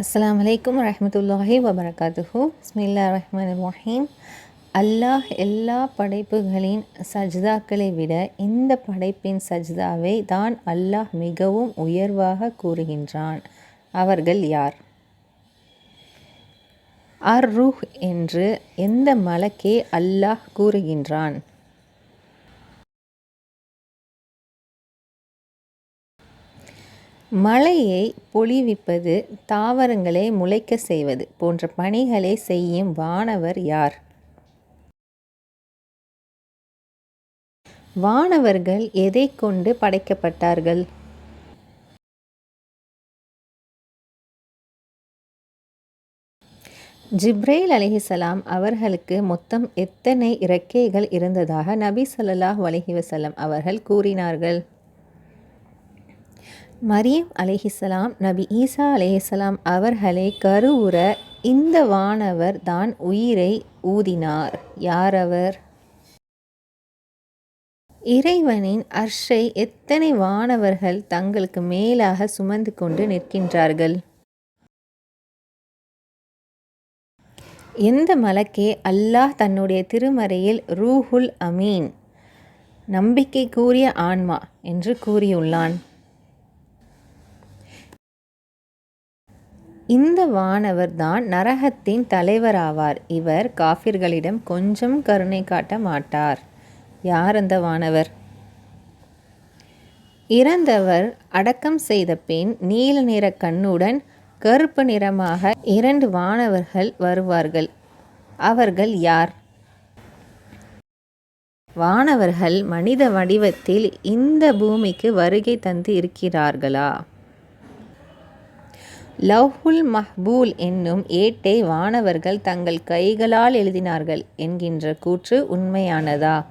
அஸ்லாம் வலைக்கம் வரஹ்மத்துல்லாஹி வபரகாத்துஹு ஸ்மில்லா ரஹ்மான் ரஹீம் அல்லாஹ் எல்லா படைப்புகளின் சஜ்தாக்களை விட இந்த படைப்பின் சஜ்தாவை தான் அல்லாஹ் மிகவும் உயர்வாக கூறுகின்றான். அவர்கள் யார்? அர் ரூஹ் என்று எந்த மலக்கே அல்லாஹ் கூறுகின்றான்? மழையை பொழிவிப்பது தாவரங்களை முளைக்க செய்வது போன்ற பணிகளை செய்யும் வானவர் யார்? வானவர்கள் எதை கொண்டு படைக்கப்பட்டார்கள்? ஜிப்ரேல் அலிஹிசலாம் அவர்களுக்கு மொத்தம் எத்தனை இறக்கைகள் இருந்ததாக நபி ஸல்லல்லாஹு அலைஹி வசலம் அவர்கள் கூறினார்கள்? மரியம் அலேஹிசலாம் நபி ஈசா அலிஹிசலாம் அவர்களை கருவுற இந்த வானவர் தான் உயிரை ஊதினார். யாரவர்? இறைவனின் அர்ஷை எத்தனை வானவர்கள் தங்களுக்கு மேலாக சுமந்து கொண்டு நிற்கின்றார்கள்? எந்த மலக்கே அல்லாஹ் தன்னுடைய திருமறையில் ரூஹுல் அமீன் நம்பிக்கை கூறிய ஆன்மா என்று கூறியுள்ளான். இந்த வானவர் தான் நரகத்தின் தலைவராவார். இவர் காஃபிர்களிடம் கொஞ்சம் கருணை காட்ட மாட்டார். யார் அந்த வானவர்? இறந்தவர் அடக்கம் செய்த பின் நீல நிற கண்ணுடன் கருப்பு நிறமாக இரண்டு வானவர்கள் வருவார்கள். அவர்கள் யார்? வானவர்கள் மனித வடிவத்தில் இந்த பூமிக்கு வருகை தந்து இருக்கிறார்களா? லவ்ஹுல் மஹ்பூல் என்னும் ஏட்டை வானவர்கள் தங்கள் கைகளால் எழுதினார்கள் என்கின்ற கூற்று உண்மையானதா?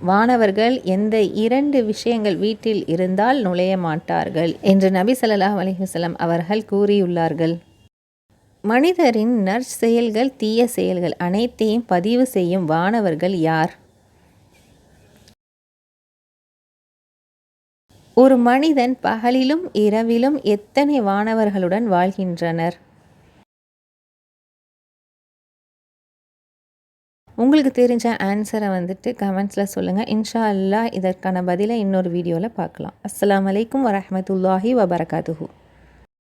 வானவர்கள் எந்த இரண்டு விஷயங்கள் வீட்டில் இருந்தால் நுழைய மாட்டார்கள் என்று நபி சல்லாஹ் அலிஹசலம் அவர்கள் கூறியுள்ளார்கள். மனிதரின் நற்செயல்கள் தீய செயல்கள் அனைத்தையும் பதிவு செய்யும் வானவர்கள் யார்? ஒரு மனிதன் பகலிலும் இரவிலும் எத்தனை வானவர்களுடன் வாழ்கின்றனர்? உங்களுக்கு தெரிஞ்ச ஆன்சரை வந்துட்டு கமெண்ட்ஸில் சொல்லுங்கள் இன்ஷா அல்லா இதற்கான பதிலை இன்னொரு வீடியோவில் பார்க்கலாம். அஸ்லாம் வலைக்கம் வரமத்துல்லாஹி வபரகாத்துஹூ.